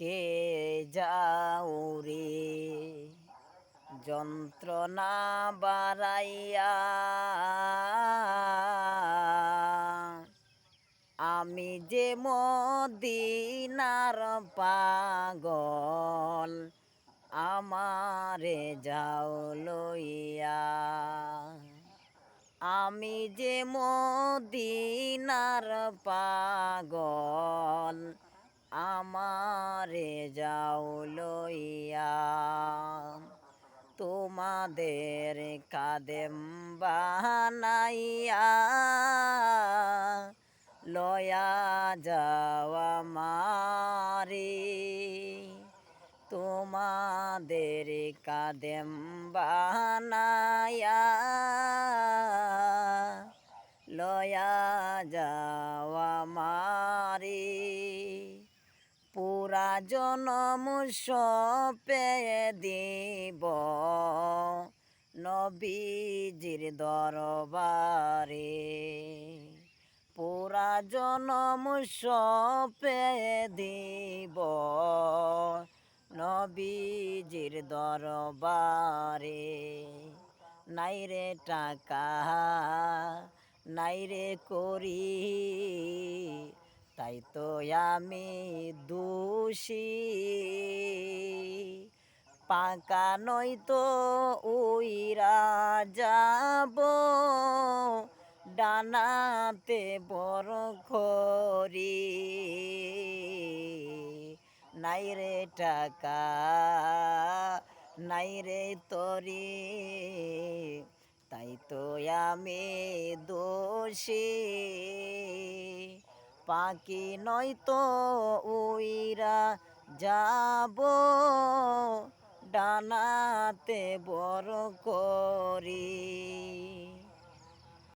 রেখে যাও রে? যন্ত্রণা বাড়াইয়া আমি যে মদিনার পাগল, আমারে যাও লইয়া। আমি যে মদিনার পাগল আমারে যাও লইয়া তোমাদের কাদেম বানাইয়া লয়া যাওয়া মারে। তোমাদের কাদেম বানায়া লয়া যাওয়া মারে পুরা জনম সপে দিব। নবীজির দরবারে পুরা জনম সপে দিব। নবীজির দরবারে নাই রে টাকা, নাই রে করি তাই তো আমি দোষী। পাকা নই তো উইরা যাব। ডানাতে বড় খরি নাই রে টাকা, নাই রে তরি। তাই তো আমি দোষী। পাখি নয়তো উইরা যাব। ডানাতে বড় করি।